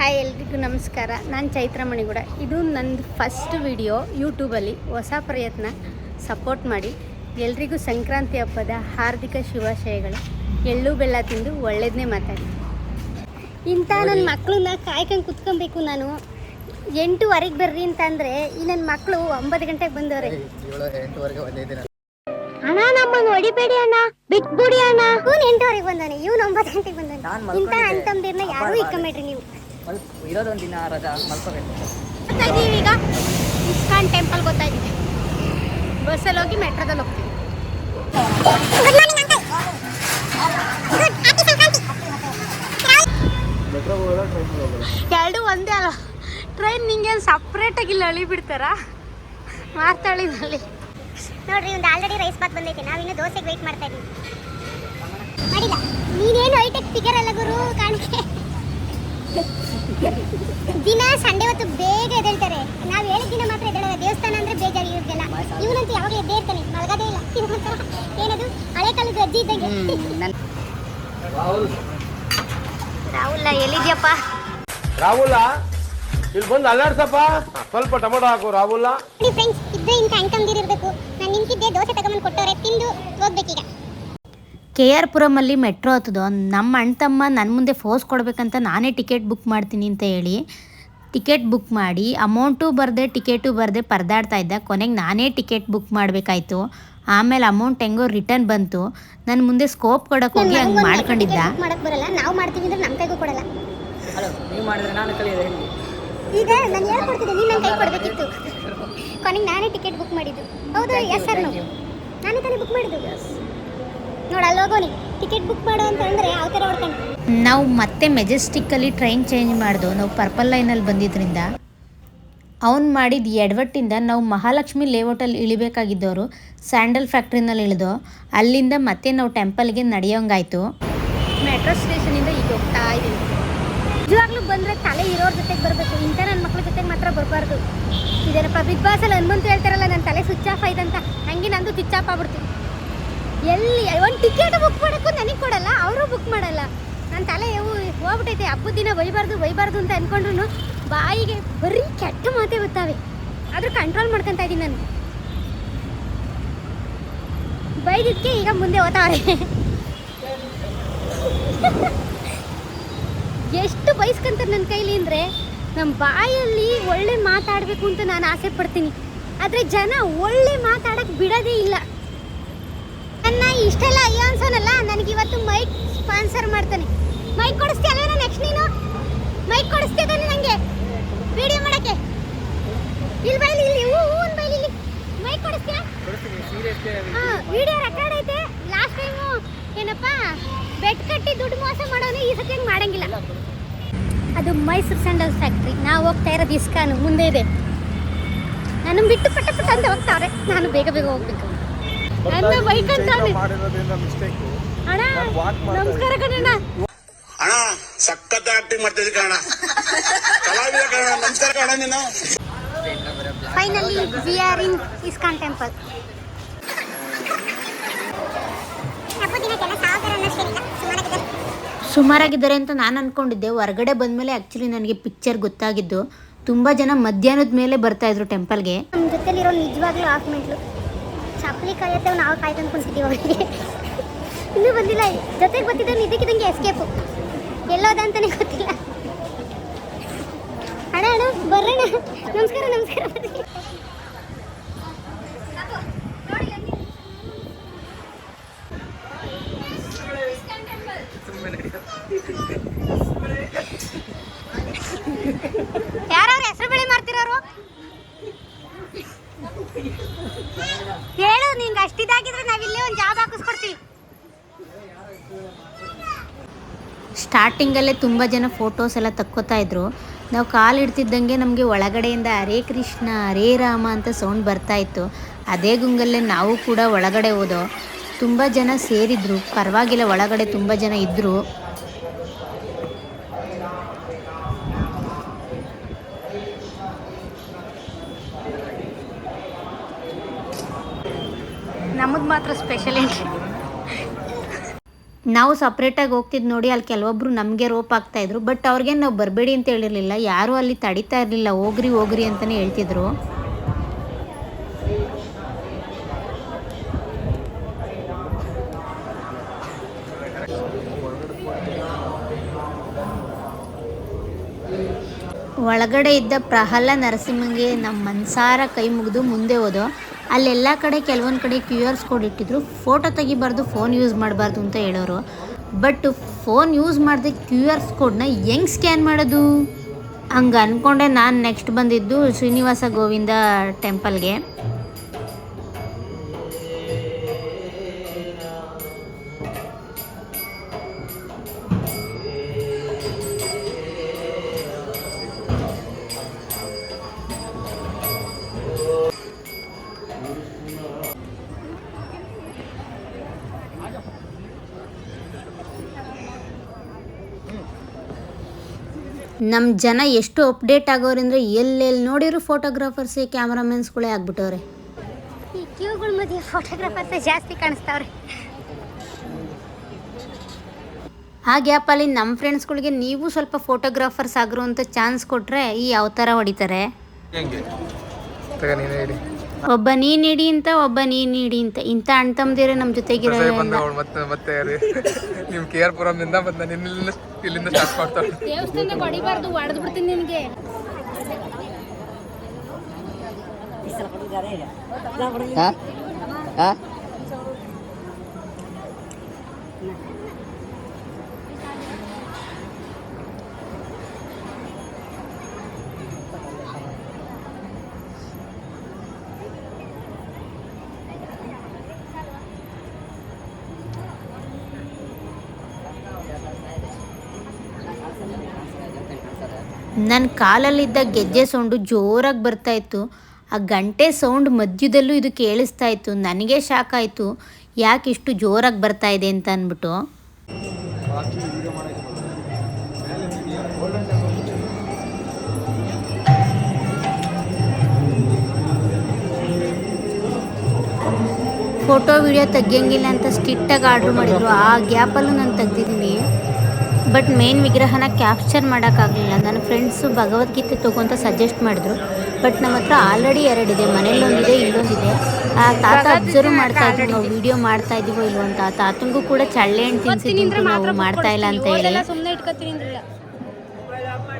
Hi ಎಲ್ರಿಗೂ ನಮಸ್ಕಾರ. ನಾನು ಚೈತ್ರ ಮಣಿಗೂಡ. ಇದು ನಂದು ಫಸ್ಟ್ ವಿಡಿಯೋ ಯೂಟ್ಯೂಬಲ್ಲಿ ಹೊಸ ಪ್ರಯತ್ನ ಸಪೋರ್ಟ್ ಮಾಡಿ. ಎಲ್ರಿಗೂ ಸಂಕ್ರಾಂತಿ ಹಬ್ಬದ ಹಾರ್ದಿಕ ಶುಭಾಶಯಗಳು. ಎಳ್ಳು ಬೆಲ್ಲ ತಿಂದು ಒಳ್ಳೇದನ್ನೇ ಮಾತಾಡಿ. ಇಂಥ ನನ್ನ ಮಕ್ಕಳನ್ನ ಕಾಯ್ಕೊಂಡು ಕುತ್ಕೊಬೇಕು ನಾನು. ಎಂಟೂವರೆಗೆ ಬರ್ರಿ ಅಂತ ಅಂದರೆ ಈ ನನ್ನ ಮಕ್ಕಳು ಒಂಬತ್ತು ಗಂಟೆಗೆ ಬಂದವ್ರೆ. ಅಣ್ಣ ನಮ್ಮನ್ನು ಹೊಡಿಬೇಡಿ ಅಣ್ಣ. ಬಿಟ್ಬಿಡಿ ಅಣ್ಣ. ಇವನು ಎಂಟುವರೆಗೆ ಬಂದಾನೆ ಇವನು ಒಂಬತ್ತು ಗಂಟೆಗೆ ಬಂದಾನೆ ಇಂಥ. ಅಣ್ತಂದಿರ್ನ ಯಾರೂ ಇಕ್ಕಬೇಡ್ರಿ ನೀವು. ಮಲ್ ಇರೋದೊಂದು ದಿನ ರಜಾ ಮಲ್ಕೋಬೇಕು ಈಗ. ಇಸ್ಕಾನ್ ಟೆಂಪಲ್ ಗೊತ್ತಾ ಇದೀವಿ ಬಸ್ಸಲ್ಲಿ ಹೋಗಿ ಮೆಟ್ರೋದಲ್ಲಿ ಹೋಗ್ತೀವಿ. ಎರಡು ಒಂದೇ ಅಲ್ಲ. ಟ್ರೈನ್ ನಿಂಗೇನು ಸಪ್ರೇಟಾಗಿ ಇಲ್ಲಿ ಅಳಿ ಬಿಡ್ತಾರ ಮಾರ್ತಾಳಿನಲ್ಲಿ ನೋಡ್ರಿ ಒಂದು ಆಲ್ರೆಡಿ ರೈಸ್ ಬಾತ್ ಬಂದೈತೆ. ಇನ್ನೂ ದೋಸೆಗೆ ವೆಯ್ಟ್ ಮಾಡ್ತಾ ಇದೀವಿ. ಮಾಡಿಲ್ಲ. ನೀನೇನು ಹೈಟೆಕ್ ಫಿಗರ್ ಅಲ್ಲ ಗುರು ಕಾಣಿಕೆ ದಿನ ಸಂಡೆ ಹೊತ್ತು ಬೇಗ ಎದ್ದೇಳ್ತಾರೆ. ನಾವು ಹೇಳಿದ ದಿನ ಮಾತ್ರ ಎದ್ದೇಳಲ್ಲ. ದೇವಸ್ಥಾನ ಅಂದ್ರೆ ಬೇಜಾರು ಇವ್ರಿಗೆಲ್ಲ. ಇವನಂತೂ ಯಾವಾಗ ಎದ್ದೇ ಇರ್ತಾನೆ ಮಲಗದೇ ಇಲ್ಲ. ಏನದು? ಹಳೆ ಕಾಲದ ಅಜ್ಜಿ ಇದ್ದಂಗೆ. ರಾಹುಲ್. ಎಲ್ಲಿದ್ಯಪ್ಪ? ರಾಹುಲ ಇಲ್ಲಿ ಬಂದು ಅಲ್ಲಾಡ್ಸಪ್ಪ. ಸ್ವಲ್ಪ ಟೊಮೊಟೊ ಹಾಕು ರಾಹುಲ. ಇದ್ರೆ ಫ್ರೆಂಡ್ಸ್ ಇದ್ದೇ ಇಂಥ ಅಂಕಂದಿರ್ಬೇಕು ನಾನು ನಿಂತಿದ್ದೆ ದೋಸೆ ತಗೊಂಬಂದು ಕೊಟ್ಟವ್ರೆ ತಿಂದು ಹೋಗ್ಬೇಕೀಗ. ಕೆ ಆರ್ ಪುರಮಲ್ಲಿ ಮೆಟ್ರೋ ಹತ್ತದು. ನಮ್ಮ ಅಣ್ಣ ತಮ್ಮ ನನ್ನ ಮುಂದೆ ಫೋರ್ಸ್ ಕೊಡಬೇಕಂತ ನಾನೇ ಟಿಕೆಟ್ ಬುಕ್ ಮಾಡ್ತೀನಿ ಅಂತ ಹೇಳಿ ಟಿಕೆಟ್ ಬುಕ್ ಮಾಡಿ ಅಮೌಂಟು ಬರದೆ ಟಿಕೆಟು ಬರದೆ ಪರದಾಡ್ತಾ ಇದ್ದ. ಕೊನೆಗೆ ನಾನೇ ಟಿಕೆಟ್ ಬುಕ್ ಮಾಡಬೇಕಾಯ್ತು. ಆಮೇಲೆ ಅಮೌಂಟ್ ಹೆಂಗೋ ರಿಟರ್ನ್ ಬಂತು. ನನ್ನ ಮುಂದೆ ಸ್ಕೋಪ್ ಕೊಡಕ್ಕೆ ಹೋಗಿ ಹಂಗೆ ಮಾಡ್ಕೊಂಡಿದ್ದ. ಮಾಡಕ್ ಬರಲ್ಲ. ನಾವು ಮಾಡ್ತೀವಿ ಅಂದ್ರೆ ನಮ್ಮ ಕೈಗೂ ಕೊಡಲ್ಲ. ಹಲೋ ನೀವು ಮಾಡಿದ್ರೆ ನಾನು ಕಲಿಯೋದು ಹೇಳಿ ಈಗ ನಾನು ಹೇಳ್ಕೊಡ್ತಿದ್ದೆ ನೀನು ನನ್ನ ಕೈ ಕೊಡಬೇಕಿತ್ತು. ಕೊನೆಗೆ ನಾನೇ ಟಿಕೆಟ್ ಬುಕ್ ಮಾಡಿದ್ದು. ಹೌದು ಎಸ್ ಸರ್ ನಾನು ನಾನೇ ತಾನೇ ಬುಕ್ ಮಾಡಿದ್ದು. ನೋಡು ಅಲ್ಲಿ ಹೋಗೋನಿ ಟಿಕೆಟ್ ಬುಕ್ ಮಾಡು ಅಂತ ಅಂದ್ರೆ ಯಾವ ಥರ ಹೊಡ್ಕೊಂಡು ನಾವು ಮತ್ತೆ ಮೆಜೆಸ್ಟಿಕ್ಕಲ್ಲಿ ಟ್ರೈನ್ ಚೇಂಜ್ ಮಾಡ್ದು. ನಾವು ಪರ್ಪಲ್ ಲೈನಲ್ಲಿ ಬಂದಿದ್ದರಿಂದ ಅವ್ನು ಮಾಡಿದ ಎಡವಟ್ಟಿಂದ ನಾವು ಮಹಾಲಕ್ಷ್ಮಿ ಲೇಔಟಲ್ಲಿ ಇಳಿಬೇಕಾಗಿದ್ದವರು ಸ್ಯಾಂಡಲ್ ಫ್ಯಾಕ್ಟ್ರಿನಲ್ಲಿ ಇಳಿದು ಅಲ್ಲಿಂದ ಮತ್ತೆ ನಾವು ಟೆಂಪಲ್ಗೆ ನಡೆಯೋಂಗಾಯ್ತು. ಮೆಟ್ರೋ ಸ್ಟೇಷನಿಂದ ಈಗ ಹೋಗ್ತಾ ಇದ್ದೀವಿ. ನಿಜವಾಗ್ಲೂ ಬಂದರೆ ತಲೆ ಇರೋರ ಜೊತೆಗೆ ಬರಬೇಕು. ಇಂಥ ನನ್ನ ಮಕ್ಳ ಜೊತೆಗೆ ಮಾತ್ರ ಬರಬಾರ್ದು. ಇದೇನಪ್ಪ ಬಿಗ್ ಬಾಸಲ್ಲಿ ಹನುಮಂತ ಹೇಳ್ತಾರಲ್ಲ ನನ್ನ ತಲೆ ಸ್ವಿಚ್ ಆಫ್ ಆಯ್ತಂತ. ಹಂಗೆ ನಂದು ಸ್ವಿಚ್ ಆಫ್ ಆಗ್ಬಿಡ್ತೀನಿ ಎಲ್ಲಿ ಒಂದು ಟಿಕೆಟ್ ಬುಕ್ ಮಾಡೋಕ್ಕೂ ನನಗೆ ಕೊಡಲ್ಲ, ಅವರು ಬುಕ್ ಮಾಡಲ್ಲ. ನನ್ನ ತಲೆ ಇವು ಹೋಗ್ಬಿಟ್ಟೈತೆ ಹಬ್ಬದ ದಿನ ಒಯ್ಬಾರ್ದು ಒಯ್ಬಾರ್ದು ಅಂತ ಅಂದ್ಕೊಂಡ್ರು ಬಾಯಿಗೆ ಬರೀ ಕೆಟ್ಟ ಮಾತೆ ಬರ್ತಾವೆ. ಆದರೂ ಕಂಟ್ರೋಲ್ ಮಾಡ್ಕೊತಾ ಇದ್ದೀನಿ ನಾನು. ಬೈದಿದ್ದಕ್ಕೆ ಈಗ ಮುಂದೆ ಓದ್ತಾವ್ರೆ ಎಷ್ಟು ಬಯಸ್ಕೊಂತಾರೆ ನನ್ನ ಕೈಲಿ ಅಂದರೆ ನಮ್ಮ ಬಾಯಲ್ಲಿ ಒಳ್ಳೆ ಮಾತಾಡಬೇಕು ಅಂತ ನಾನು ಆಸೆ ಪಡ್ತೀನಿ. ಆದರೆ ಜನ ಒಳ್ಳೆ ಮಾತಾಡಕ್ಕೆ ಬಿಡೋದೇ ಇಲ್ಲ. ನನ್ನ ಇಷ್ಟೆಲ್ಲ ಅಯ್ಯೋ ಅನ್ಸೋನಲ್ಲ ನನಗೆ ಇವತ್ತು ಮೈಕ್ ಸ್ಪಾನ್ಸರ್ ಮಾಡ್ತಾನೆ ಮೈಕ್ ಕೊಡಿಸ್ತೀಯಲ್ಲ ನೆಕ್ಸ್ಟ್ ನೀನು? ಮೈಕ್ ಕೊಡಿಸ್ತೀಯ ತಾನೆ ನನಗೆ ವಿಡಿಯೋ ಮಾಡೋಕ್ಕೆ? ಇಲ್ಲಿ ಬೈಲಿ ಇಲ್ಲಿ ಹೂ ಹೂನ್ ಬೈಲಿ ಇಲ್ಲಿ. ಮೈಕ್ ಕೊಡಿಸ್ತೀಯಾ? ಹಾಂ ವಿಡಿಯೋ ರೆಕಾರ್ಡ್ ಐತೆ. ಲಾಸ್ಟ್ ಟೈಮು ಏನಪ್ಪ ಬೆಡ್ ಕಟ್ಟಿ ದುಡ್ಡು ಮೋಸ ಮಾಡೋನು ಈ ಸತಿ ಮಾಡಂಗಿಲ್ಲ. ಅದು ಮೈಸೂರು ಸ್ಯಾಂಡಲ್ ಫ್ಯಾಕ್ಟ್ರಿ. ನಾವು ಹೋಗ್ತಾ ಇರೋದು ಇಸ್ಕಾನು ಮುಂದೆ ಇದೆ. ನಾನು ಬಿಟ್ಟು ಪಟ್ಟ ಪಟ್ಟ ಅಂತ ಹೋಗ್ತಾವ್ರೆ. ನಾನು ಬೇಗ ಬೇಗ ಹೋಗ್ಬೇಕು. ನನ್ನ ಬೈಕ್ ಅಂತ ಮಾಡಿರೋದ್ರಿಂದ ಮಿಸ್ಟೇಕ್ ಅಣ್ಣ ನಮಸ್ಕಾರ ಕಣಣ್ಣ ಅಣ್ಣ ಸಖತ್ ಆಕ್ಟಿಂಗ್ ಮಾಡ್ತಿದ್ದೆ ಕಣ ಕಲಾವಿದ ಕಣ ನಮಸ್ಕಾರ ಕಣ ನೀನು. Finally we are in ISKCON temple ಸುಮಾರಾಗಿದ್ದಾರೆ ಅಂತ ನಾನು ಅಂದ್ಕೊಂಡಿದ್ದೆ ಹೊರಗಡೆ ಬಂದಮೇಲೆ ಆ್ಯಕ್ಚುಲಿ ನನಗೆ ಪಿಕ್ಚರ್ ಗೊತ್ತಾಗಿದ್ದು. ತುಂಬ ಜನ ಮಧ್ಯಾಹ್ನದ ಮೇಲೆ ಬರ್ತಾಯಿದ್ರು ಟೆಂಪಲ್ಗೆ ನಮ್ಮ ಜೊತೆಲಿರೋ ನಿಜವಾಗ್ಲೂ ಆಫ್ ಮೆಂಟ್ಲು ಚಪ್ಪಲಿ ಕಾಯತ್ತೆ ನಾವು ಕಾಯ್ಕೊಂಡು ಕುಂತಿದ್ದೀವಿ ಅವನಿಗೆ ಇನ್ನೂ ಬಂದಿಲ್ಲ. ಜೊತೆಗೆ ಬರ್ತಿದ್ದಾನೆ ಇದಕ್ಕಿದಂಗೆ ಎಸ್ಕೇಪು ಎಲ್ಲೋದ ಅಂತಾನೆ ಗೊತ್ತಿಲ್ಲ. ಅಣ್ಣ ಅಣ್ಣ, ಬರ್ರಣ್ಣ. ನಮಸ್ಕಾರ ನಮಸ್ಕಾರ. ಬರ್ರಿ. ಯಾರವ್ರ ಹೆಸರು ಬೆಳೆ ಮಾಡ್ತಿರೋರು? ಹೇಳು, ನಿಂಗೆ ಅಷ್ಟಿದಾಗಿದ್ರೆ ಇಲ್ಲೇ ಒಂದು ಜಾಬ್ ಹಾಕಿಸ್ಕೊಡ್ತೀವಿ. ಸ್ಟಾರ್ಟಿಂಗಲ್ಲೇ ತುಂಬ ಜನ ಫೋಟೋಸ್ ಎಲ್ಲ ತಕ್ಕೋತಾ ಇದ್ರು. ನಾವು ಕಾಲು ಇಡ್ತಿದ್ದಂಗೆ ನಮಗೆ ಒಳಗಡೆಯಿಂದ ಹರೇ ಕೃಷ್ಣ, ಹರೇ ರಾಮ ಅಂತ ಸೌಂಡ್ ಬರ್ತಾ ಇತ್ತು. ಅದೇ ಗುಂಗಲ್ಲೇ ನಾವು ಕೂಡ ಒಳಗಡೆ ಹೋದೋ. ತುಂಬ ಜನ ಸೇರಿದ್ರು. ಪರವಾಗಿಲ್ಲ, ಒಳಗಡೆ ತುಂಬ ಜನ ಇದ್ದರು ನಮಗೆ ಮಾತ್ರ ಸ್ಪೆಷಲ್ ಏನ್ರಿ? ನಾವು ಸಪ್ರೇಟಾಗಿ ಹೋಗ್ತಿದ್ ನೋಡಿ, ಅಲ್ಲಿ ಕೆಲವೊಬ್ರು ನಮಗೆ ರೋಪ್ ಆಗ್ತಾ ಇದ್ರು. ಬಟ್ ಅವ್ರಿಗೆ ನಾವು ಬರಬೇಡಿ ಅಂತ ಹೇಳಿರಲಿಲ್ಲ. ಯಾರೂ ಅಲ್ಲಿ ತಡಿತಾ ಇರಲಿಲ್ಲ. ಹೋಗ್ರಿ ಹೋಗ್ರಿ ಅಂತಲೇ ಹೇಳ್ತಿದ್ರು. ಒಳಗಡೆ ಇದ್ದ ಪ್ರಹ್ಲಾ ನರಸಿಂಹಂಗೆ ನಮ್ಮ ಮನ್ಸಾರ ಕೈ ಮುಗಿದು ಮುಂದೆ ಹೋದೋ ಅಲ್ಲೆಲ್ಲ ಕಡೆ ಕೆಲವೊಂದು ಕಡೆ ಕ್ಯೂ ಆರ್ಸ್ ಕೋಡ್ ಇಟ್ಟಿದ್ರು. ಫೋಟೋ ತೆಗಿಬಾರ್ದು ಫೋನ್ ಯೂಸ್ ಮಾಡಬಾರ್ದು ಅಂತ ಹೇಳೋರು. ಬಟ್ ಫೋನ್ ಯೂಸ್ ಮಾಡದೆ ಕ್ಯೂ ಆರ್ಸ್ ಕೋಡ್ನ ಹೆಂಗ್ ಸ್ಕ್ಯಾನ್ ಮಾಡೋದು? ಹಂಗೆ ಅಂದ್ಕೊಂಡೆ ನಾನು ನೆಕ್ಸ್ಟ್ ಬಂದಿದ್ದು ಶ್ರೀನಿವಾಸ ಗೋವಿಂದ ಟೆಂಪಲ್ಗೆ ನಮ್ಮ ಜನ ಎಷ್ಟು ಅಪ್ಡೇಟ್ ಆಗೋರಂದ್ರೆ ಎಲ್ಲೆಲ್ಲಿ ನೋಡಿರೋ ಫೋಟೋಗ್ರಾಫರ್ಸೇ ಕ್ಯಾಮ್ರಾಮನ್ಸ್ಗಳೇ ಆಗ್ಬಿಟ್ಟವ್ರೆ. ಈ ಕ್ಯೂಗಳ ಮಧ್ಯೆ ಫೋಟೋಗ್ರಾಫರ್ಸ್ ಜಾಸ್ತಿ ಕಾಣಿಸ್ತಾವ್ರೆ. ಆ ಗ್ಯಾಪಲ್ಲಿ ನಮ್ಮ ಫ್ರೆಂಡ್ಸ್ಗಳಿಗೆ ನೀವು ಸ್ವಲ್ಪ ಫೋಟೋಗ್ರಾಫರ್ಸ್ ಆಗ್ರು ಅಂತ ಚಾನ್ಸ್ ಕೊಟ್ಟರೆ ಈ ಅವತಾರ ಹೊಡಿತಾರೆ. ತಗ ನೀನೇ ಹೇಳಿ. ಒಬ್ಬ ನೀನ್ ಇಡಿ ಅಂತ ಒಬ್ಬ ನೀನ್ ಇಡಿ ಅಂತ. ಇಂತ ಅಣ್ಣ ತಮ್ಮದಿರೆ ನಮ್ಮ ಜೊತೆಗಿರೋ ಬಂದ ಅವ್ಳು ಮತ್ತೆ ಮತ್ತೆ ನಿಮ್ ಕೆ ಆರ್ ಪುರಮ್ನಿಂದ ಮತ್ತೆ ನಾನು ಇಲ್ಲಿಂದ ಇಲ್ಲಿಂದ ಸ್ಟಾರ್ಟ್ ಮಾಡ್ತಾಳೆ ದೇವಸ್ಥಾನ ಹೊಡಿಬಾರ್ದು ಹೊಡೆದು ಬಿಡ್ತೀನಿ ನಿನಗೆ. ಹಾ ಹಾಂ ನನ್ನ ಕಾಲಲ್ಲಿದ್ದ ಗೆಜ್ಜೆ ಸೌಂಡು ಜೋರಾಗಿ ಬರ್ತಾ ಇತ್ತು. ಆ ಗಂಟೆ ಸೌಂಡ್ ಮಧ್ಯದಲ್ಲೂ ಇದು ಕೇಳಿಸ್ತಾ ಇತ್ತು. ನನಗೆ ಶಾಕ್ ಆಯಿತು. ಯಾಕೆ ಇಷ್ಟು ಜೋರಾಗಿ ಬರ್ತಾ ಇದೆ ಅಂತ ಅಂದ್ಬಿಟ್ಟು. ಫೋಟೋ, ವಿಡಿಯೋ ತೆಗಿಯಂಗಿಲ್ಲ ಅಂತ ಸ್ಟಿಟ್ಟಾಗಿ ಆರ್ಡ್ರ್ ಮಾಡಿದ್ರು. ಆ ಗ್ಯಾಪಲ್ಲೂ ನಾನು ತೆಗ್ದಿದ್ದೀನಿ. ಬಟ್ ಮೇನ್ ವಿಗ್ರಹನ ಕ್ಯಾಪ್ಚರ್ ಮಾಡೋಕ್ಕಾಗಲಿಲ್ಲ. ನನ್ನ ಫ್ರೆಂಡ್ಸು ಭಗವದ್ಗೀತೆ ತಗೊಂತ ಸಜೆಸ್ಟ್ ಮಾಡಿದ್ರು. ಬಟ್ ನಮ್ಮ ಹತ್ರ ಆಲ್ರೆಡಿ ಎರಡಿದೆ ಮನೇಲೊಂದಿದೆ ಇಲ್ಲೊಂದಿದೆ ಆ ತಾತ ಅಬ್ಸರ್ವ್ ಮಾಡ್ತಾ ಇದ್ರು. ನಾವು ವಿಡಿಯೋ ಮಾಡ್ತಾ ಇದೀವೋ ಇಲ್ವೋ ಅಂತ. ತಾತಂಗೂ ಕೂಡ ಚಳ್ಳೆ ಹಣ್ಣು ತಿನ್ಸಿದ್ರು ನಾವು ಮಾಡ್ತಾ ಇಲ್ಲ ಅಂತ ಹೇಳಿ.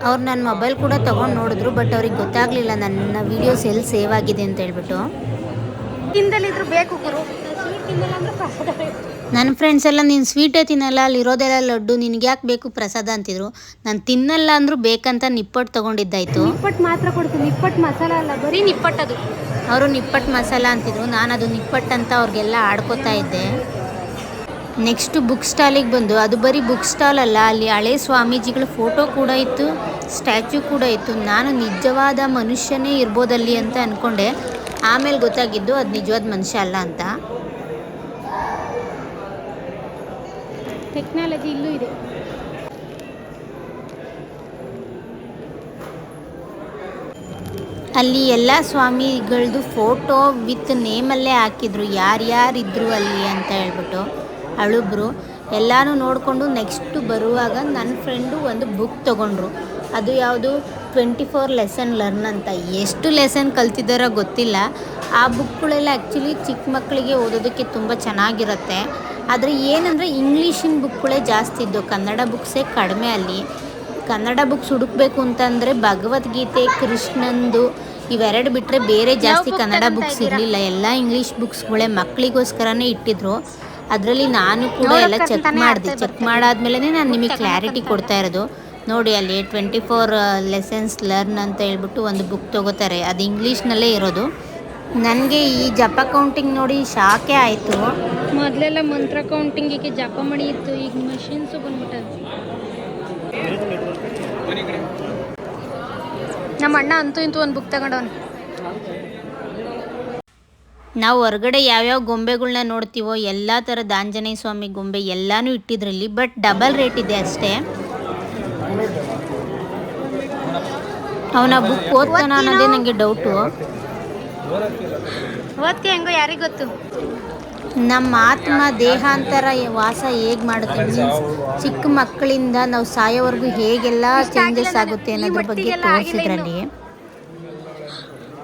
ಅವ್ರು ನನ್ನ ಮೊಬೈಲ್ ಕೂಡ ತೊಗೊಂಡು ನೋಡಿದ್ರು. ಬಟ್ ಅವ್ರಿಗೆ ಗೊತ್ತಾಗಲಿಲ್ಲ ನನ್ನ ವೀಡಿಯೋಸ್ ಎಲ್ಲಿ ಸೇವ್ ಆಗಿದೆ ಅಂತ ಹೇಳ್ಬಿಟ್ಟು. ಬೇಕು ಗುರು. ನನ್ನ ಫ್ರೆಂಡ್ಸ್ ಎಲ್ಲ ನೀನು ಸ್ವೀಟೇ ತಿನ್ನಲ್ಲ ಅಲ್ಲಿರೋದೆಲ್ಲ ಲಡ್ಡು ನಿನಗೆ ಯಾಕೆ ಬೇಕು ಪ್ರಸಾದ? ಅಂತಿದ್ರು. ನಾನು ತಿನ್ನಲ್ಲ ಅಂದರೂ ಬೇಕಂತ ನಿಪ್ಪಟ್ಟು ತೊಗೊಂಡಿದ್ದಾಯ್ತು. ನಿಪ್ಪಟ್ಟು ಮಾತ್ರ ಕೊಡ್ತೀನಿ. ನಿಪ್ಪಟ್ಟು ಮಸಾಲ ಅಲ್ಲ ಬರೀ ನಿಪ್ಪಟ್ಟದು. ಅವರು ನಿಪ್ಪಟ್ಟು ಮಸಾಲ ಅಂತಿದ್ರು. ನಾನು ಅದು ನಿಪ್ಪಟ್ಟು ಅಂತ ಅವ್ರಿಗೆಲ್ಲ ಆಡ್ಕೋತಾ ಇದ್ದೆ. ನೆಕ್ಸ್ಟು ಬುಕ್ ಸ್ಟಾಲಿಗೆ ಬಂದು ಅದು ಬರೀ ಬುಕ್ ಸ್ಟಾಲ್ ಅಲ್ಲ ಅಲ್ಲಿ ಹಳೆ ಸ್ವಾಮೀಜಿಗಳ ಫೋಟೋ ಕೂಡ ಇತ್ತು ಸ್ಟ್ಯಾಚ್ಯೂ ಕೂಡ ಇತ್ತು. ನಾನು ನಿಜವಾದ ಮನುಷ್ಯನೇ ಇರ್ಬೋದಲ್ಲಿ ಅಂತ ಅಂದ್ಕೊಂಡೆ ಆಮೇಲೆ ಗೊತ್ತಾಗಿದ್ದು ಅದು ನಿಜವಾದ ಮನುಷ್ಯ ಅಲ್ಲ ಅಂತ. ಟೆಕ್ನಾಲಜಿ ಇಲ್ಲೂ ಇದೆ. ಅಲ್ಲಿ ಎಲ್ಲ ಸ್ವಾಮಿಗಳದ್ದು ಫೋಟೋ ವಿತ್ ನೇಮಲ್ಲೇ ಹಾಕಿದ್ರು. ಯಾರ್ಯಾರಿದ್ರು ಅಲ್ಲಿ ಅಂತ ಹೇಳ್ಬಿಟ್ಟು ಅಳುಬ್ರು. ಎಲ್ಲನೂ ನೋಡಿಕೊಂಡು ನೆಕ್ಸ್ಟು ಬರುವಾಗ ನನ್ನ ಫ್ರೆಂಡು ಒಂದು ಬುಕ್ ತೊಗೊಂಡ್ರು. ಅದು ಯಾವುದು ಟ್ವೆಂಟಿ ಫೋರ್ ಲೆಸನ್ ಲರ್ನ್ ಅಂತ. ಎಷ್ಟು ಲೆಸನ್ ಕಲ್ತಿದ್ದಾರೋ ಗೊತ್ತಿಲ್ಲ. ಆ ಬುಕ್ಗಳೆಲ್ಲ ಆ್ಯಕ್ಚುಲಿ ಚಿಕ್ಕ ಮಕ್ಕಳಿಗೆ ಓದೋದಕ್ಕೆ ತುಂಬ ಚೆನ್ನಾಗಿರುತ್ತೆ. ಆದರೆ ಏನಂದರೆ ಇಂಗ್ಲೀಷಿನ ಬುಕ್ಗಳೇ ಜಾಸ್ತಿ ಇದ್ದು ಕನ್ನಡ ಬುಕ್ಸೇ ಕಡಿಮೆ ಅಲ್ಲಿ. ಕನ್ನಡ ಬುಕ್ಸ್ ಹುಡುಕ್ಬೇಕು ಅಂತಂದರೆ ಭಗವದ್ಗೀತೆ ಕೃಷ್ಣಂದು ಇವೆರಡು ಬಿಟ್ಟರೆ ಬೇರೆ ಜಾಸ್ತಿ ಕನ್ನಡ ಬುಕ್ಸ್ ಇರಲಿಲ್ಲ. ಎಲ್ಲ ಇಂಗ್ಲೀಷ್ ಬುಕ್ಸ್ಗಳೇ ಮಕ್ಕಳಿಗೋಸ್ಕರನೇ ಇಟ್ಟಿದ್ರು. ಅದರಲ್ಲಿ ನಾನು ಕೂಡ ಎಲ್ಲ ಚೆಕ್ ಮಾಡಿದೆ. ಚೆಕ್ ಮಾಡಾದ್ಮೇಲೆ ನಾನು ನಿಮಗೆ ಕ್ಲಾರಿಟಿ ಕೊಡ್ತಾ ಇರೋದು. ನೋಡಿ ಅಲ್ಲಿ ಟ್ವೆಂಟಿ ಫೋರ್ ಲೆಸನ್ಸ್ ಲರ್ನ್ ಅಂತ ಹೇಳ್ಬಿಟ್ಟು ಒಂದು ಬುಕ್ ತೊಗೋತಾರೆ. ಅದು ಇಂಗ್ಲೀಷ್ನಲ್ಲೇ ಇರೋದು. ನನಗೆ ಈ ಜಪ ಕೌಂಟಿಂಗ್ ನೋಡಿ ಶಾಕೆ ಆಯಿತು. ಮೊದಲೆಲ್ಲ ಮಂತ್ರ ಕೌಂಟಿಂಗಿಗೆ ಜಪ ಮಣಿ ಇತ್ತು ಈಗ ಮಷಿನ್ಸು ಬಂದ್ಬಿಟ್ಟು ನಮ್ಮ ಅಣ್ಣ ಅಂತೂ ಇಂತೂ ಒಂದು ಬುಕ್ ತಗೊಂಡವನು. ನಾವು ಹೊರಗಡೆ ಯಾವ್ಯಾವ ಗೊಂಬೆಗಳನ್ನ ನೋಡ್ತೀವೋ ಎಲ್ಲ ಥರದ ಆಂಜನೇಯ ಸ್ವಾಮಿ ಗೊಂಬೆ ಎಲ್ಲನೂ ಇಟ್ಟಿದ್ರಲ್ಲಿ ಬಟ್ ಡಬಲ್ ರೇಟ್ ಇದೆ ಅಷ್ಟೇ. ಅವನ ಬುಕ್ ಓದ್ತಾನ ಅನ್ನೋದೇ ನನಗೆ ಡೌಟು ಓದ್ಕೆ ಹೆಂಗೋ ಯಾರಿಗೆ ಗೊತ್ತು? ನಮ್ಮ ಆತ್ಮ ದೇಹಾಂತರ ವಾಸ ಹೇಗೆ ಮಾಡುತ್ತೆ? ಮೀನ್ಸ್ ಚಿಕ್ಕ ಮಕ್ಕಳಿಂದ ನಾವು ಸಾಯೋವರೆಗೂ ಹೇಗೆಲ್ಲ ಚೇಂಜಸ್ ಆಗುತ್ತೆ ಅನ್ನೋದ್ರ ಬಗ್ಗೆ ತೋರಿಸಿದ್ರಲ್ಲಿ.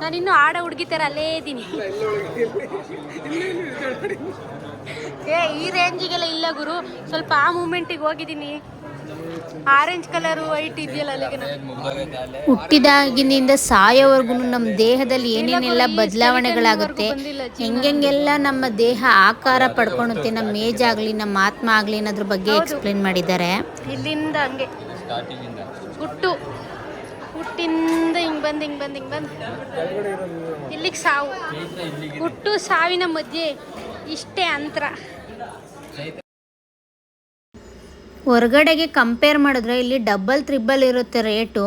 ನಾನಿನ್ನು ಆಡ ಹುಡುಗಿ ಥರ ಅಲ್ಲೇ ಇದ್ದೀನಿ. ಏ ಈ ರೇಂಜಿಗೆಲ್ಲ ಇಲ್ಲ ಗುರು. ಸ್ವಲ್ಪ ಆ ಮೂಮೆಂಟಿಗೆ ಹೋಗಿದ್ದೀನಿ. ಆರೆಂಜ್ ಕಲರ್ ವೈಟ್ ಇದೆಯಲ್ಲ ಅಲ್ಲಿಗೆ ಹುಟ್ಟಿದಾಗಿನಿಂದ ಸಾಯೋವರೆಗೂ ನಮ್ಮ ದೇಹದಲ್ಲಿ ಏನೇನೆಲ್ಲ ಬದಲಾವಣೆಗಳಾಗುತ್ತೆ ಹೆಂಗೆಂಗೆಲ್ಲ ನಮ್ಮ ದೇಹ ಆಕಾರ ಪಡ್ಕೊಳುತ್ತೆ ನಮ್ಮ ಏಜ್ ಆಗಲಿ ನಮ್ಮ ಆತ್ಮ ಆಗಲಿ ಅನ್ನೋದ್ರ ಬಗ್ಗೆ ಎಕ್ಸ್ಪ್ಲೇನ್ ಮಾಡಿದ್ದಾರೆ. ಇಲ್ಲಿಂದ ಹಂಗೆ. ಹುಟ್ಟು. ಹುಟ್ಟಿಂದ ಹಿಂಗ್ ಬಂದು ಹಿಂಗ್ ಬಂದು ಹಿಂಗ್ ಬಂದು. ಇಲ್ಲಿಗೆ ಸಾವು. ಹುಟ್ಟು ಸಾವಿನ ಮಧ್ಯೆ ಇಷ್ಟೇ ಅಂತರ. ಹೊರಗಡೆಗೆ ಕಂಪೇರ್ ಮಾಡಿದ್ರೆ ಇಲ್ಲಿ ಡಬಲ್ ತ್ರಿಬಲ್ ಇರುತ್ತೆ ರೇಟು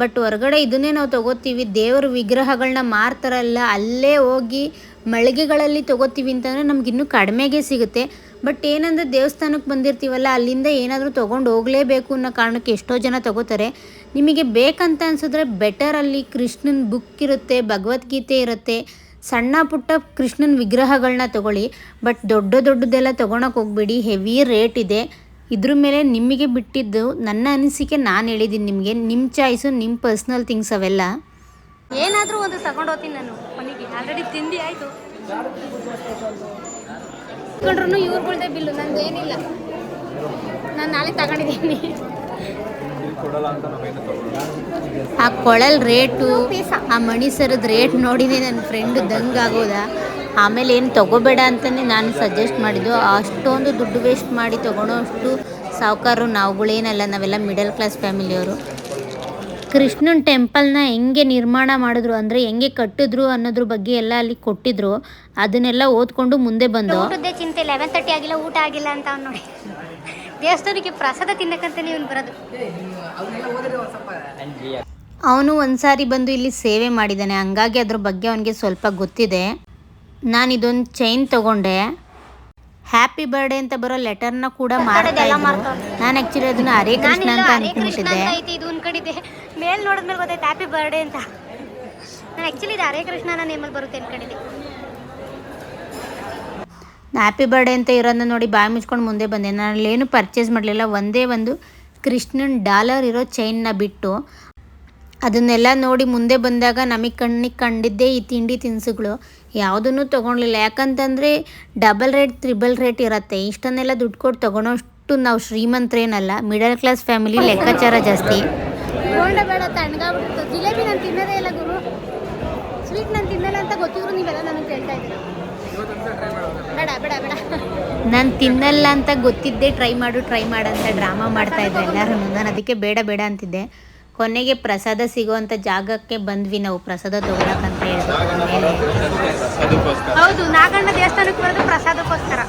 ಬಟ್ ಹೊರಗಡೆ ಇದನ್ನೇ ನಾವು ತಗೋತೀವಿ. ದೇವ್ರ ವಿಗ್ರಹಗಳನ್ನ ಮಾರ್ತಾರಲ್ಲ, ಅಲ್ಲೇ ಹೋಗಿ ಮಳಿಗೆಗಳಲ್ಲಿ ತಗೋತೀವಿ ಅಂತಂದರೆ ನಮ್ಗೆ ಇನ್ನೂ ಕಡಿಮೆಗೆ ಸಿಗುತ್ತೆ. ಬಟ್ ಏನಂದರೆ ದೇವಸ್ಥಾನಕ್ಕೆ ಬಂದಿರ್ತೀವಲ್ಲ, ಅಲ್ಲಿಂದ ಏನಾದರೂ ತೊಗೊಂಡು ಹೋಗಲೇಬೇಕು ಅನ್ನೋ ಕಾರಣಕ್ಕೆ ಎಷ್ಟೋ ಜನ ತಗೋತಾರೆ. ನಿಮಗೆ ಬೇಕಂತ ಅನ್ಸಿದ್ರೆ ಬೆಟರ್ ಅಲ್ಲಿ ಕೃಷ್ಣನ ಬುಕ್ ಇರುತ್ತೆ, ಭಗವದ್ಗೀತೆ ಇರುತ್ತೆ. ಸಣ್ಣ ಪುಟ್ಟ ಕೃಷ್ಣನ ವಿಗ್ರಹಗಳನ್ನ ತೊಗೊಳ್ಳಿ. ಬಟ್ ದೊಡ್ಡ ದೊಡ್ಡದೆಲ್ಲ ತೊಗೊಳಕ್ಕೆ ಹೋಗ್ಬೇಡಿ. ಹೆವಿ ರೇಟ್ ಇದೆ. ಇದ್ರ ಮೇಲೆ ನಿಮಗೆ ಬಿಟ್ಟಿದ್ದು ನನ್ನ ಅನಿಸಿಕೆ ನಾನು ಹೇಳಿದ್ದೀನಿ ನಿಮಗೆ. ನಿಮ್ಮ ಚಾಯ್ಸು ನಿಮ್ಮ ಪರ್ಸ್ನಲ್ ಥಿಂಗ್ಸ್ ಅವೆಲ್ಲ. ಏನಾದರೂ ಒಂದು ತಗೊಂಡು ಹೋಗ್ತೀನಿ ನಾನು ಮನೆಗೆ. ಆಲ್ರೆಡಿ ತಿಂಡಿ ಆಯಿತು. ತಗೊಂಡ್ರು ಇವ್ರುಗಳ್ದೇ ಬಿಲ್ಲು ನಂದು ಏನಿಲ್ಲ. ನಾನು ನಾಳೆ ತಗೊಂಡಿದ್ದೀನಿ. ಆ ಕೊಳಲ್ ರೇಟು ಆ ಮಣಿಸರದ ರೇಟ್ ನೋಡಿದೆ ನನ್ನ ಫ್ರೆಂಡ್ ದಂಗಾಗೋದ ಆಮೇಲೆ ಏನು ತಗೋಬೇಡ ಅಂತಲೇ ನಾನು ಸಜೆಸ್ಟ್ ಮಾಡಿದ್ದು ಅಷ್ಟೊಂದು ದುಡ್ಡು ವೇಸ್ಟ್ ಮಾಡಿ ತೊಗೊಳೋ ಅಷ್ಟು ಸಾವುಕಾರರು ನಾವುಗಳೇನಲ್ಲ ನಾವೆಲ್ಲ ಮಿಡಲ್ ಕ್ಲಾಸ್ ಫ್ಯಾಮಿಲಿಯವರು ಕೃಷ್ಣನ ಟೆಂಪಲ್ನ ಹೆಂಗೆ ನಿರ್ಮಾಣ ಮಾಡಿದ್ರು ಅಂದರೆ ಹೆಂಗೆ ಕಟ್ಟಿದ್ರು ಅನ್ನೋದ್ರ ಬಗ್ಗೆ ಎಲ್ಲ ಅಲ್ಲಿ ಕೊಟ್ಟಿದ್ರು. ಅದನ್ನೆಲ್ಲ ಓದ್ಕೊಂಡು ಮುಂದೆ ಬಂದು. ಊಟದ್ದೇ ಚಿಂತೆ ಲೆವೆನ್ ತರ್ಟಿ ಆಗಿಲ್ಲ ಊಟ ಆಗಿಲ್ಲ ಅಂತ ಅವ್ನು ನೋಡಿ. ದೇವಸ್ಥಾನಕ್ಕೆ ಪ್ರಸಾದ ತಿನ್ನಕ್ಕಂತಾನೆ ಇವ್ನು ಬರೋದು. ಅವನು ಒಂದ್ಸಾರಿ ಬಂದು ಇಲ್ಲಿ ಸೇವೆ ಮಾಡಿದ್ದಾನೆ. ಹಂಗಾಗಿ ಅದ್ರ ಬಗ್ಗೆ ಅವನಿಗೆ ಸ್ವಲ್ಪ ಗೊತ್ತಿದೆ. ನಾನು ಇದೊಂದು ಚೈನ್ ತಗೊಂಡೆ. ಹ್ಯಾಪಿ ಬರ್ಡೇ ಅಂತ ಬರೋ ಲೆಟರ್ನ ಕೂಡ ಮಾಡ್ತಾ ನಾನು ಆ್ಯಕ್ಚುಲಿ ಅದನ್ನ ಹರೇ ಕೃಷ್ಣ ಅಂತ ಕೃಷ್ಣ ಅಂತ ಇದು ಅನ್ಕೊಂಡಿದ್ದೆ ಮೇಲ್ ನೋಡಿದ್ಮೇಲೆ ಗೊತ್ತಾಯ್ತು ಹ್ಯಾಪಿ ಬರ್ಡೇ ಅಂತ. ನಾನು ಆ್ಯಕ್ಚುಲಿ ಇದು ಹರೇ ಕೃಷ್ಣನ ನೇಮಲ್ಲಿ ಬರುತ್ತೆ ಅನ್ಕೊಂಡಿದ್ದೆ. ಹ್ಯಾಪಿ ಬರ್ಡೇ ಅಂತ ಇರೋದನ್ನ ನೋಡಿ ಬಾಯಿ ಮುಚ್ಕೊಂಡು ಮುಂದೆ ಬಂದೆ. ನಾನು ಏನು ಪರ್ಚೇಸ್ ಮಾಡಲಿಲ್ಲ. ಒಂದೇ ಒಂದು ಕೃಷ್ಣನ್ ಡಾಲರ್ ಇರೋ ಚೈನ್ನ ಬಿಟ್ಟು ಅದನ್ನೆಲ್ಲ ನೋಡಿ ಮುಂದೆ ಬಂದಾಗ ನಮಗೆ ಕಣ್ಣಿಗೆ ಕಂಡಿದ್ದೇ ಈ ತಿಂಡಿ ತಿನಿಸುಗಳು. ಯಾವುದನ್ನು ತೊಗೊಳ್ಲಿಲ್ಲ ಯಾಕಂತಂದರೆ ಡಬಲ್ ರೇಟ್ ತ್ರಿಬಲ್ ರೇಟ್ ಇರುತ್ತೆ. ಇಷ್ಟನ್ನೆಲ್ಲ ದುಡ್ಡು ಕೊಟ್ಟು ತೊಗೊಳೋಷ್ಟು ನಾವು ಶ್ರೀಮಂತರೇನಲ್ಲ. ಮಿಡಲ್ ಕ್ಲಾಸ್ ಫ್ಯಾಮಿಲಿ ಲೆಕ್ಕಾಚಾರ ಜಾಸ್ತಿ. ಜಿಲೇಬಿ ನಾನು ತಿನ್ನೋದೇ ಇಲ್ಲ ಗುರು. ಸ್ವೀಟ್ ನಾನು ತಿನ್ನಲ್ಲ ಅಂತ ಗೊತ್ತಿದ್ರು ನೀವೆಲ್ಲ ನನಗೆ ಕೇಳ್ತಾ ಇದ್ದೀರಾ? ಬೇಡ ಬೇಡ ಬೇಡ. ನಾನು ತಿನ್ನಲ್ಲ ಅಂತ ಗೊತ್ತಿದ್ದೆ ಟ್ರೈ ಮಾಡು ಟ್ರೈ ಮಾಡು ಅಂತ ಡ್ರಾಮಾ ಮಾಡ್ತಾ ಇದ್ದೆ ಎಲ್ಲರೂ ನಾನು ಅದಕ್ಕೆ ಬೇಡ ಬೇಡ ಅಂತಿದ್ದೆ. ಕೊನೆಗೆ ಪ್ರಸಾದ ಸಿಗುವಂತ ಜಾಗಕ್ಕೆ ಬಂದ್ವಿ ನಾವು ಪ್ರಸಾದ ತಗೊಳಕಂತ ಹೇಳಿದ್ರು. ಆಮೇಲೆ ಹೌದು ನಾಗಣ್ಣ ದೇವಸ್ಥಾನಕ್ಕೆ ಬರೋದು ಪ್ರಸಾದಕ್ಕೋಸ್ಕರ.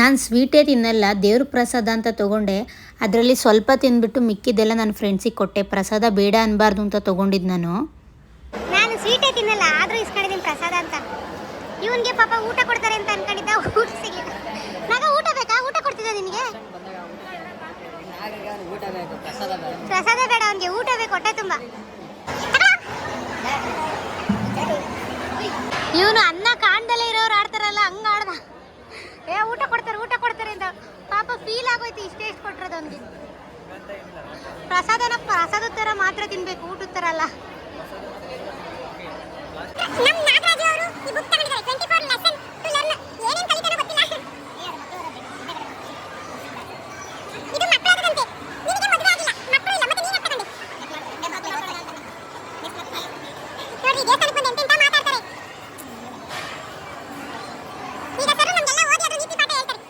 ನಾನು ಸ್ವೀಟೇ ತಿನ್ನಲ್ಲ ದೇವ್ರ ಪ್ರಸಾದ ಅಂತ ತೊಗೊಂಡೆ. ಅದರಲ್ಲಿ ಸ್ವಲ್ಪ ತಿಂದ್ಬಿಟ್ಟು ಮಿಕ್ಕಿದ್ದೆಲ್ಲ ನನ್ನ ಫ್ರೆಂಡ್ಸಿಗೆ ಕೊಟ್ಟೆ. ಪ್ರಸಾದ ಬೇಡ ಅನ್ಬಾರ್ದು ಅಂತ ತೊಗೊಂಡಿದ್ದು ನಾನು. ನಾನು ಸ್ವೀಟೇ ತಿನ್ನಲ್ಲ ಆದರೂ ಇಸ್ಕೊಂಡಿದ್ದೀನಿ ಪ್ರಸಾದ ಅಂತ. ಇವನಿಗೆ ಪಾಪ ಊಟ ಕೊಡ್ತಾರೆ ಅಂತ ಅನ್ಕೊಂಡಿದ್ದ ಊಟ ಸಿಗ್ಲಿಲ್ಲ. ನಿನಗೆ ಪ್ರಸಾದ ಬೇಡ. ಅವನಿಗೆ ಊಟ ಬೇಕು ಹೊಟ್ಟೆ ತುಂಬ. ಇವನು ಅನ್ನ ಕಾಣ್ದಲೇ ಇರೋರು ಆಡ್ತಾರಲ್ಲ ಹಂಗ ಆಡ್ದ. ಏ ಊಟ ಕೊಡ್ತಾರೆ ಊಟ ಕೊಡ್ತಾರೆ ಅಂತ. ಪಾಪ ಫೀಲ್ ಆಗೋಯ್ತು ಇಷ್ಟೇ ಇಷ್ಟು ಕೊಟ್ಟಿರೋದು ಅವನಿಗೆ. ಪ್ರಸಾದನ ಪ್ರಸಾದ ಥರ ಮಾತ್ರ ತಿನ್ಬೇಕು ಊಟದ ಥರ ಅಲ್ಲ ನಮ್ಮ ನಾಗರಾಜು ಅವರು ಈ ಬುಕ್ ತಗೊಂಡಿದ್ದಾರೆ 24 ಲೆಸನ್ ಟು ಲರ್ನ್ ಏನೇನ್ ಕಲಿತಾನೋ ಗೊತ್ತಿಲ್ಲ ಇದು ಮಕ್ಕಳದಂತೆ ನಿನಗೆ ಮದುವೆ ಆಗಿಲ್ಲ ಮಕ್ಕಳು ಇಲ್ಲ ಮತ್ತೆ ನೀನು ತಗೊಂಡೆ ನೋಡಿ ದೇವಸ್ಥಾನಕ್ಕೆ ಬಂದು ಎಂತೆಂತ ಮಾತಾಡ್ತಾರೆ ಈಗ ಸರ್ ನಮಗೆಲ್ಲ ಓದಿ ಅದು ನೀತಿ ಪಾಠ ಹೇಳ್ತಾರೆ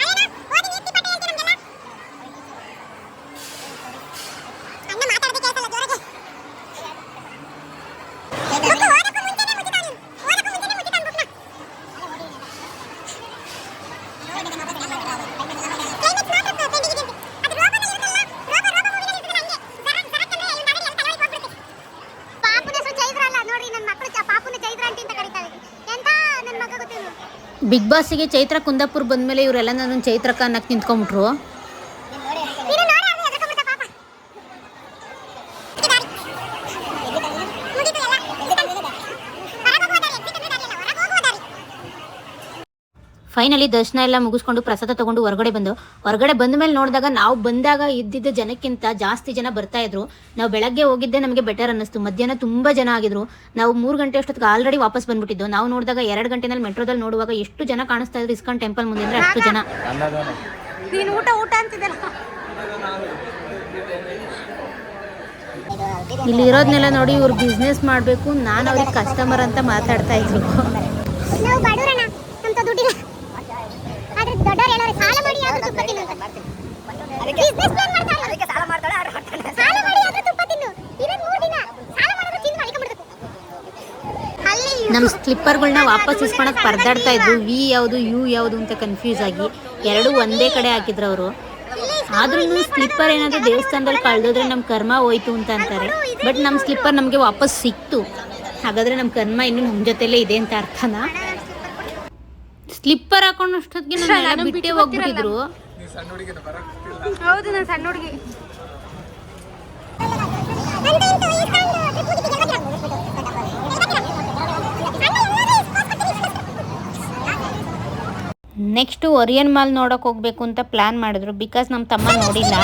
ಅಯ್ಯನ ಓದಿ ನೀತಿ ಪಾಠ ಹೇಳ್ತಾರೆ ನಮಗೆಲ್ಲ ಅಣ್ಣ ಮಾತಾಡೋದೇ ಕೇಳಿಸಲ್ಲ ಜೋರಾಗೆ ಬುಕ್ಕು ಓದಕ್ಕೂ ಮುಂಚೆನೇ ಮುಗಿತಾನೆ ನೀನು. ಓದಕ್ಕೂ ಮುಂಚೆನೇ ಮುಗಿತಾನೆ ಬುಕ್ನ. Climax ಮಾತ್ರ trending ಇದೆ ಅಂತೆ. ಅದು ರೋಬೋದಲ್ಲಿ ಇರುತ್ತಲ್ಲ, ರೋಬೋ, ರೋಬೋ movieನಲ್ಲಿ ಇರ್ತದಲ್ಲ ಹಂಗೆ. ಜರಕ್, ಜರಕ್ ಅಂದ್ರೆ ಇವ್ನ ತಲೆಗೆ ಎಲ್ಲ ತಲೆಯೊಳಗೆ ಹೋಗ್ಬಿಡುತ್ತೆ. ಪಾಪುನ ಹೆಸರು ಚೈತ್ರ ಅಲ್ಲ ನೋಡ್ರಿ ನನ್ನ ಮಕ್ಕಳು ಚ- ಪಾಪುನ ಚೈತ್ರ ಆಂಟಿ ಅಂತ ಕರೀತಾರೆ ಎಂತ ನನ್ನ ಮಗ ಗೊತ್ತಿಲ್ಲ ಬಿಗ್ ಬಾಸಿಗೆ ಚೈತ್ರ ಕುಂದಾಪುರ್ ಬಂದಮೇಲೆ ಇವರೆಲ್ಲ ನನ್ನ ಚೈತ್ರಕ್ಕ ಅನ್ನಕ್ಕೆ ನಿಂತ್ಕೊಂಬಿಟ್ರು ನೀನು ನೋಡಿ ಅವ್ನು ಹೆದರ್ಕೊಂಡ್ಬಿಟ್ಟ ಪಾಪ. ಮುಗೀತು ಎಲ್ಲ. ಫೈನಲಿ ದರ್ಶನ ಎಲ್ಲ ಮುಗಿಸ್ಕೊಂಡು ಪ್ರಸಾದ ತಗೊಂಡು ಹೊರಗಡೆ ಬಂದು ಹೊರಗಡೆ ಬಂದ ಮೇಲೆ ನೋಡಿದಾಗ ನಾವು ಬಂದಾಗ ಇದ್ದಿದ್ದ ಜನಕ್ಕಿಂತ ಜಾಸ್ತಿ ಜನ ಬರ್ತಾ ಇದ್ರು. ನಾವು ಬೆಳಗ್ಗೆ ಹೋಗಿದ್ದೆ ನಮಗೆ ಬೆಟರ್ ಅನ್ನಿಸ್ತು. ಮಧ್ಯಾಹ್ನ ತುಂಬ ಜನ ಆಗಿದ್ರು. ನಾವು ಮೂರು ಗಂಟೆ ಅಷ್ಟೊತ್ತಿಗೆ ಆಲ್ರೆಡಿ ವಾಪಸ್ ಬಂದ್ಬಿಟ್ಟಿದ್ದು. ನಾವು ನೋಡಿದಾಗ ಎರಡು ಗಂಟೆನಲ್ಲಿ ಮೆಟ್ರೋದಲ್ಲಿ ನೋಡುವಾಗ ಎಷ್ಟು ಜನ ಕಾಣಿಸ್ತಾ ಇದ್ರು. ಇಸ್ಕಾನ್ ಟೆಂಪಲ್ ಮುಂದೆ ಅಂದ್ರೆ ಅಷ್ಟು ಜನ. ನೀನು ಊಟ ಊಟ ಅಂತಿದ್ದಲ್ಲ ಇಲ್ಲಿ ಇರೋದ್ನೆಲ್ಲ ನೋಡಿ ಇವ್ರು ಬಿಸ್ನೆಸ್ ಮಾಡಬೇಕು. ನಾನು ಅವ್ರಿಗೆ ಕಸ್ಟಮರ್ ಅಂತ ಮಾತಾಡ್ತಾ ಇದ್ರು. ನಮ್ಮ ಸ್ಲಿಪ್ಪರ್ಗಳನ್ನ ವಾಪಸ್ ಇಸ್ಕೊಳಕ್ ಪರ್ದಾಡ್ತಾ ಇದ್ರು. ವಿ ಯಾವುದು ಯು ಯಾವುದು ಅಂತ ಕನ್ಫ್ಯೂಸ್ ಆಗಿ ಎರಡು ಒಂದೇ ಕಡೆ ಹಾಕಿದ್ರು ಅವರು. ಆದ್ರೂ ಸ್ಲಿಪ್ಪರ್ ಏನಾದರೂ ದೇವಸ್ಥಾನದಲ್ಲಿ ಕಳೆದೋದ್ರೆ ನಮ್ಮ ಕರ್ಮ ಹೋಯ್ತು ಅಂತ ಅಂತಾರೆ. ಬಟ್ ನಮ್ಮ ಸ್ಲಿಪ್ಪರ್ ನಮಗೆ ವಾಪಸ್ ಸಿಕ್ತು. ಹಾಗಾದ್ರೆ ನಮ್ಮ ಕರ್ಮ ಇನ್ನು ನಮ್ಮ ಜೊತೆಲೇ ಇದೆ ಅಂತ ಅರ್ಥನಾ? ಸ್ಲಿಪ್ಪರ್ ಹಾಕೊಂಡಷ್ಟೊತ್ತಿಗೆ ನಾನು ಬಿಟ್ಟೆ ಹೋಗ್ಬಿಟ್ಟಿದ್ರು. ಹೌದು ನಾನು ಸಣ್ಣ ಹುಡುಗಿ. ನೆಕ್ಸ್ಟ್ ಒರಿಯನ್ ಮಾಲ್ ನೋಡಕ್ ಹೋಗ್ಬೇಕು ಅಂತ ಪ್ಲಾನ್ ಮಾಡಿದ್ರು. ಬಿಕಾಸ್ ನಮ್ಮ ತಮ್ಮ ನೋಡಿಲ್ಲ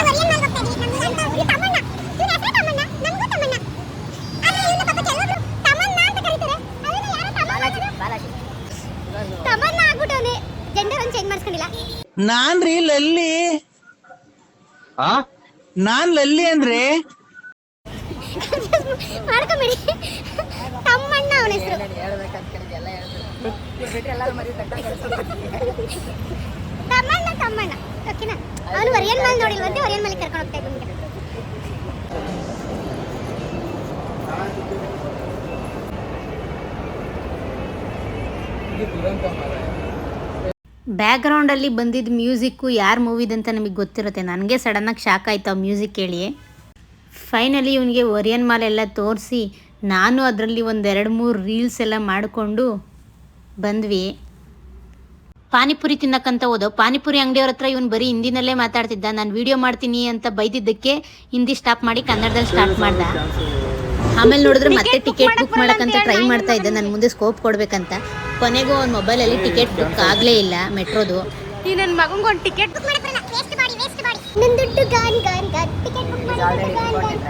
ತಮನ್ನ ಆಗ್ಬಿಟ್ಟವನೆ ಜೆಂಡರ್ ಒಂದು ಚೇಂಜ್ ಮಾಡಿಸ್ಕೊಂಡಿಲ್ಲ ನಾನ್ರಿ ಲಲ್ಲಿ. ಆ? ನಾನ್ ಲಲ್ಲಿ ಅಂದ್ರೆ? ಮಾಡ್ಕೊಂಬಿಡಿ. ತಮ್ಮಣ್ಣ ಅವನ ಹೆಸರು. ತಮ್ಮಣ್ಣ ತಮ್ಮಣ್ಣ. ಓಕೆನಾ ಅವನು ಒರಿಯನ್ ಮಾಲ್ ನೋಡಿಲ್ವಂತೆ ಒರಿಯನ್ ಮಾಲ್ ಕರ್ಕೊಂಡು ಹೋಗ್ತಾ ಇದ್ದೀನಿ ದುರಂತ ಮಾರಾಯ. ಬ್ಯಾಕ್ಗ್ರೌಂಡಲ್ಲಿ ಬಂದಿದ್ದ ಮ್ಯೂಸಿಕ್ಕು ಯಾರು ಮೂವಿದಂತ ನಮಗೆ ಗೊತ್ತಿರುತ್ತೆ. ನನಗೆ ಸಡನ್ನಾಗಿ ಶಾಕ್ ಆಯಿತು ಆ ಮ್ಯೂಸಿಕ್ ಕೇಳಿ ಫೈನಲಿ ಇವನಿಗೆ ಒರಿಯನ್ ಮಾಲ್ ಎಲ್ಲ ತೋರಿಸಿ ನಾನು ಅದರಲ್ಲಿ ಒಂದೆರಡು ಮೂರು ರೀಲ್ಸ್ ಎಲ್ಲ ಮಾಡಿಕೊಂಡು ಬಂದ್ವಿ. ಪಾನಿಪುರಿ ತಿನ್ನಕ್ಕಂತ ಹೋದೋ, ಪಾನಿಪುರಿ ಅಂಗಡಿಯವ್ರ ಹತ್ರ ಇವನು ಬರೀ ಹಿಂದಿನಲ್ಲೇ ಮಾತಾಡ್ತಿದ್ದ, ನಾನು ವಿಡಿಯೋ ಮಾಡ್ತೀನಿ ಅಂತ ಬೈದಿದ್ದಕ್ಕೆ ಹಿಂದಿ ಸ್ಟಾಪ್ ಮಾಡಿ ಕನ್ನಡದಲ್ಲಿ ಸ್ಟಾರ್ಟ್ ಮಾಡ್ದ. ಆಮೇಲೆ ನೋಡಿದ್ರೆ ಮತ್ತೆ ಟಿಕೆಟ್ ಬುಕ್ ಮಾಡಕ್ಕಂತ ಟ್ರೈ ಮಾಡ್ತಾ ಇದ್ದೆ ನನ್ನ ಮುಂದೆ ಸ್ಕೋಪ್ ಕೊಡ್ಬೇಕಂತ. ಕೊನೆಗೂ ಅವ್ನ ಮೊಬೈಲಲ್ಲಿ ಟಿಕೆಟ್ ಬುಕ್ ಆಗಲೇ ಇಲ್ಲ ಮೆಟ್ರೋದು. ಈ ನನ್ನ ಮಗಂಗೆ ಒಂದು ಟಿಕೆಟ್ ಬುಕ್ ಮಾಡಕ್ಕೆ ವೇಸ್ಟ್ ಮಾಡಿ ವೇಸ್ಟ್ ಮಾಡಿ ನನ್ನ ದುಡ್ಡು gone gone gone ticket book ಮಾಡಿ ಗಾನ್ ಗಾನ್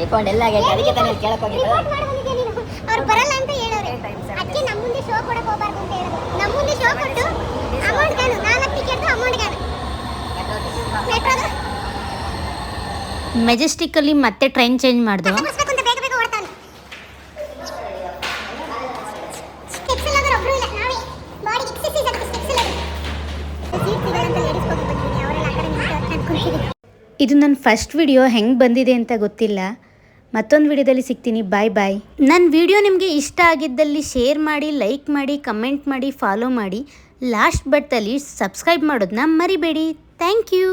ರಿಫಂಡ್ ಎಲ್ಲ ಆಗೈತೆ. ಅದಕ್ಕೆ ತಾನೇ ಕೇಳಕ್ಕೆ ಹೋಗಿದ್ದೆ. ರಿಪೋರ್ಟ್ ಮಾಡಿ ನೀನು? ಅವ್ರು ಬರಲ್ಲ ಅಂತ ಹೇಳೋರೆ. ಅದಕ್ಕೆ ನಮ್ಮ ಮುಂದೆ ಶೋ ಕೊಡಕ್ಕೆ ಹೋಗಬಾರ್ದು ಅಂತ ಹೇಳೋದು ನಮ್ಮ ಮುಂದೆ ಶೋ ಕೊಟ್ಟು ಅಮೌಂಟ್ ಗಾನು ನಾಲ್ಕು ಟಿಕೆಟ್ ಅಮೌಂಟ್ ಗಾನು ಮೆಟ್ರೋದು ಮೆಜೆಸ್ಟಿಕ್ಕಲ್ಲಿ ಮತ್ತೆ ಟ್ರೈನ್ ಚೇಂಜ್ ಮಾಡ್ದು ಮುಗಿಸ್ಬೇಕು ಅಂತ ಬೇಗ ಬೇಗ ಓಡ್ತಾನೆ ಸ್ಟೆಪ್ಸ್ ಎಲ್ಲ ಒಬ್ರು ಇಲ್ಲ ನಾವೇ ಬಾಡಿ ಎಕ್ಸರ್ಸೈಸ್ ಆಗುತ್ತೆ ಸ್ಟೆಪ್ಸ್ ಎಲ್ಲ ಸೀಟ್ ಸಿಗಲ್ಲ ಅಂತ ಲೇಡೀಸ್ ಹೋಗಿ ಬಂದಿದ್ದೀನಿ ಅವರೆಲ್ಲ ಆ ಕಡೆ ನಿಂತು ಅನ್ಕೊಂಡಿದ್ದೀನಿ ಇದು ನನ್ನ ಫಸ್ಟ್ ವಿಡಿಯೋ ಹೆಂಗೆ ಬಂದಿದೆ ಅಂತ ಗೊತ್ತಿಲ್ಲ. ಮತ್ತೊಂದು ವಿಡಿಯೋದಲ್ಲಿ ಸಿಗ್ತೀನಿ. ಬಾಯ್ ಬಾಯ್ ನನ್ನ ವಿಡಿಯೋ ನಿಮಗೆ ಇಷ್ಟ ಆಗಿದ್ದಲ್ಲಿ ಶೇರ್ ಮಾಡಿ ಲೈಕ್ ಮಾಡಿ ಕಮೆಂಟ್ ಮಾಡಿ ಫಾಲೋ ಮಾಡಿ. ಲಾಸ್ಟ್ ಬಟ್ಟಲ್ಲಿ ಸಬ್ಸ್ಕ್ರೈಬ್ ಮಾಡೋದನ್ನ ಮರಿಬೇಡಿ. Thank you